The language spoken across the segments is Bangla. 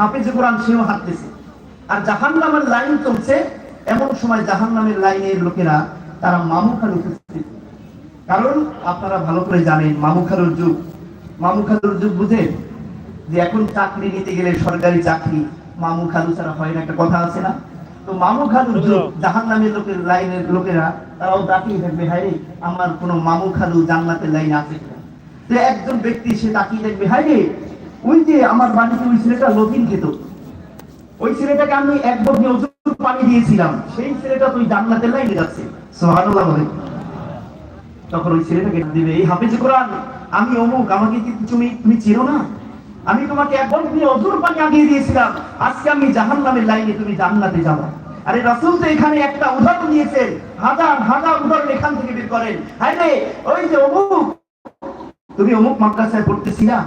হাফেজে কোরআন সেও হাঁটতেছে। আর জাহান নামের লাইন চলছে এমন সময় জাহান নামের লাইনের লোকেরা তারা মামু খালু উপস্থিত। কারণ আপনারা ভালো করে জানেন মামু খালুর যুগ। মামু খালুর যুগ বুঝেন যে এখন চাকরি নিতে গেলে সরকারি চাকরি মামু খালু ছাড়া হয় না একটা কথা আছে না? তো মামু খালুর যুগ জাহান নামের লোকের লাইনের লোকেরা তারাও তাকিয়ে থাকবে হায় আমার কোনো মামু খালু জান্নাতের লাইন আছে তো একজন ব্যক্তি সে তাকিয়ে দেখবে হায় রে ওই যে আমার বাড়িতে ওই ছেলেটা লতিন খেত ওই ছেলেটাকে আমি এক বগ্নি পানি দিয়েছিলাম। সেই ছেলেটা তুই জান্নাতের লাইনে যাচ্ছে। সুবহানাল্লাহ বলে। তখন ওই ছেলেটাকে দিবে, এই হাফেজ কোরআন, আমি অমুক, আমাকে কি তুমি তুমি চেনো না? আমি তোমাকে এক বগ্নি ওজন পানি আগিয়ে দিয়েছিলাম। আজকে আমি জাহান্নামের লাইনে তুমি জান্নাতে যাব। আরে রাসূল তো এখানে একটা উদাহরণ দিয়েছেন হাজার হাজার উদাহরণ এখান থেকে বের করেন। হায় রে ওই যে অমুক, তুমি অমুক মাদ্রাসায় পড়তেছিলা?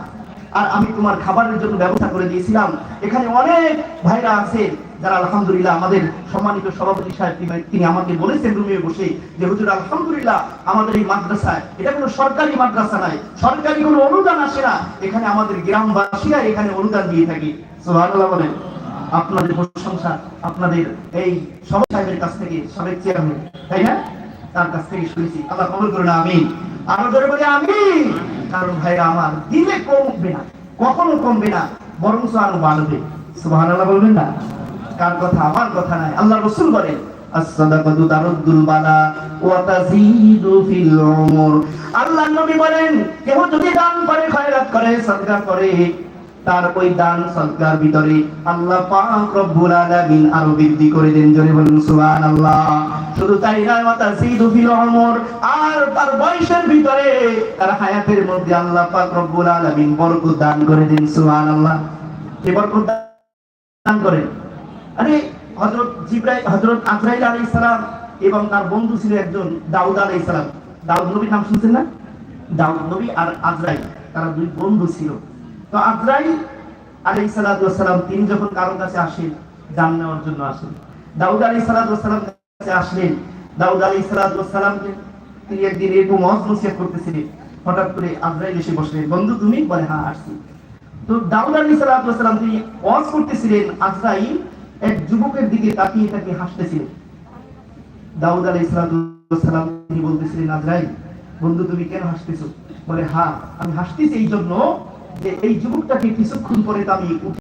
আর আমি তোমার খাবারের জন্য ব্যবস্থা করে দিয়েছিলাম। এখানে অনেক ভাইরা আছে, যারা আলহামদুলিল্লাহ আমাদের সম্মানিত সভাপতি সাহেব তিনি- আমাকে বলেছেন রুমে বসে যে, হুজুর, আলহামদুলিল্লাহ আমাদের এই মাদ্রাসায় এটা কোনো সরকারি মাদ্রাসা নাই সরকারি কোনো অনুদান আসে না। এখানে আমাদের গ্রামবাসীরা এখানে অনুদান দিয়ে থাকি। বলেন। আপনাদের প্রশংসা, আপনাদের এই সভা সাহেবের কাছ থেকে, সাবেক চেয়ারম্যান, তাই না? তার কাছ থেকে শুনেছি। আল্লাহ কবুল করুন আমি আরও জোরে বলে আমি কারণ ভাইরা আমার দিলে কমবে না। কখনো কমবে না বরং আরও বাড়বে। সুবহানাল্লাহ বলবেন না? কার কথা? আমার কথা নাই। আল্লাহ রসুল বলেন আল্লাহ নবী বলেন কেউ যদি দান করে, খয়রাত করে, সদকা করে তার ওই দান সৎকার ভিতরে আল্লাহ পাক রব্বুল আলামিন আরও বৃদ্ধি করে দেন। জোরে বলুন, সুবহানাল্লাহ। শুধু তাই ওয়া তাজিদু ফিল উমর। আর তার বয়সের ভিতরে তার হায়াতের মধ্যে আল্লাহ পাক রব্বুল আলামিন বরকত দান করে দেন, সুবহানাল্লাহ। কে বরকত দান করেন আরে, হযরত জিব্রাইল, হযরত আজরাইল আলাইহিস সালাম এবং তার বন্ধু ছিল একজন, দাউদ আলাইহিস সালাম। দাউদ নবীর নাম শুনছেন না? দাউদ নবী আর আজরাইল, তারা দুই বন্ধু ছিল। তো আজরাইল আলাইহিস সালাতু ওয়াসসালাম তিনি যখন কারোর কাছে আসেন, জান নেওয়ার জন্য আসেন। দাউদ সালাতু ওয়াসসালাম কাছে আসলেন। দাউদ সালাতু ওয়াসসালামকে তিনি একদিন এরকম ওয়াজ করতেছিলেন। হঠাৎ করে আজরাইল এসে বসলেন, বন্ধু, তুমি? বলে হ্যাঁ আসছি। তো দাউদ আলী সালাম তিনি ওয়াজ করতেছিলেন, আজরাইল এক যুবকের দিকে তাকিয়ে তাকিয়ে হাসতেছিলেন। দাউদ আলী সালাম তিনি বলতেছিলেন, আজরাইল, বন্ধু, তুমি কেন হাসতেছো? বলে হ্যাঁ আমি হাসতেছি এই জন্য যে এই যুবকটাকে কিছুক্ষণ পরে আমি